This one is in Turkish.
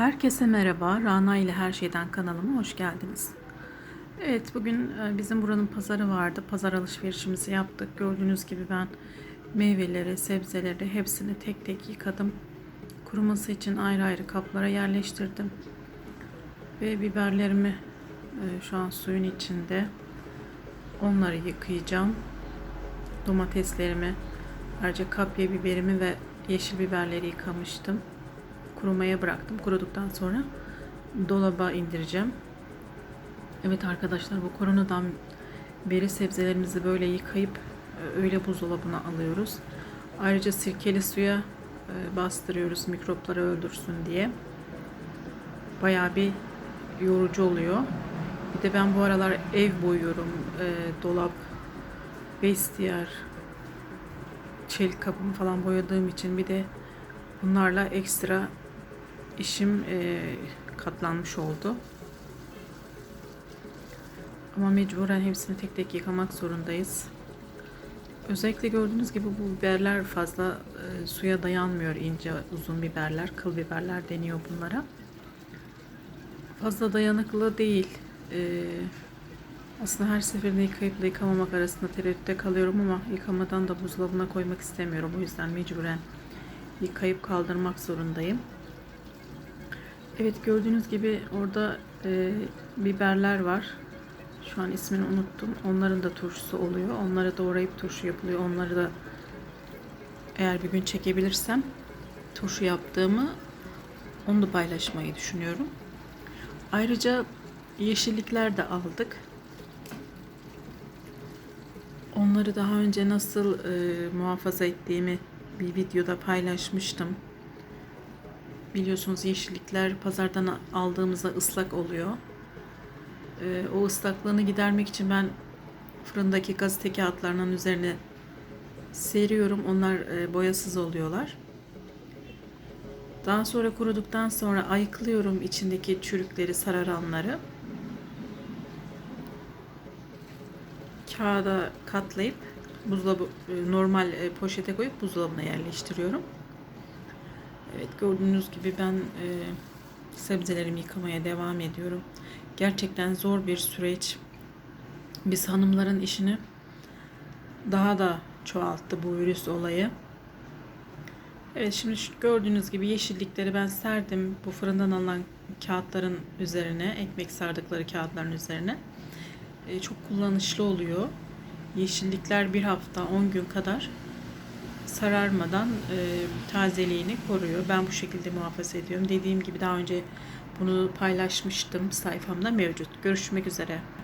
Herkese merhaba. Rana ile Her Şeyden kanalıma hoş geldiniz. Evet bugün e, bizim buranın pazarı vardı. Pazar alışverişimizi yaptık. Gördüğünüz gibi ben meyveleri, sebzeleri hepsini tek tek yıkadım. Kuruması için ayrı ayrı kaplara yerleştirdim. Ve biberlerimi e, şu an suyun içinde. Onları yıkayacağım. Domateslerimi, ayrıca kapya biberimi ve yeşil biberleri yıkamıştım kurumaya bıraktım. Kuruduktan sonra dolaba indireceğim. Evet arkadaşlar bu koronadan beri sebzelerimizi böyle yıkayıp e, öyle buzdolabına alıyoruz. Ayrıca sirkeli suya e, bastırıyoruz mikropları öldürsün diye. Bayağı bir yorucu oluyor. Bir de ben bu aralar ev boyuyorum. E, dolap, vestiyer, çelik kapımı falan boyadığım için bir de bunlarla ekstra işim e, katlanmış oldu. Ama mecburen hepsini tek tek yıkamak zorundayız. Özellikle gördüğünüz gibi bu biberler fazla e, suya dayanmıyor ince uzun biberler, kıl biberler deniyor bunlara. Fazla dayanıklı değil. E, aslında her seferinde yıkayıp da yıkamamak arasında tereddütte kalıyorum ama yıkamadan da buzdolabına koymak istemiyorum. O yüzden mecburen yıkayıp kaldırmak zorundayım. Evet gördüğünüz gibi orada e, biberler var. Şu an ismini unuttum. Onların da turşusu oluyor. Onları doğrayıp turşu yapılıyor. Onları da eğer bir gün çekebilirsem turşu yaptığımı onu da paylaşmayı düşünüyorum. Ayrıca yeşillikler de aldık. Onları daha önce nasıl e, muhafaza ettiğimi bir videoda paylaşmıştım. Biliyorsunuz yeşillikler pazardan aldığımızda ıslak oluyor. Ee, o ıslaklığını gidermek için ben fırındaki gazete kağıtlarının üzerine seriyorum. Onlar e, boyasız oluyorlar. Daha sonra kuruduktan sonra ayıklıyorum içindeki çürükleri, sararanları. Kağıda katlayıp buzdolabı e, normal e, poşete koyup buzdolabına yerleştiriyorum. Evet gördüğünüz gibi ben e, sebzelerimi yıkamaya devam ediyorum. Gerçekten zor bir süreç. Biz hanımların işini daha da çoğalttı bu virüs olayı. Evet şimdi gördüğünüz gibi yeşillikleri ben serdim bu fırından alınan kağıtların üzerine, ekmek sardıkları kağıtların üzerine. E, çok kullanışlı oluyor. Yeşillikler bir hafta 10 gün kadar sararmadan e, tazeliğini koruyor. Ben bu şekilde muhafaza ediyorum. Dediğim gibi daha önce bunu paylaşmıştım sayfamda mevcut. Görüşmek üzere.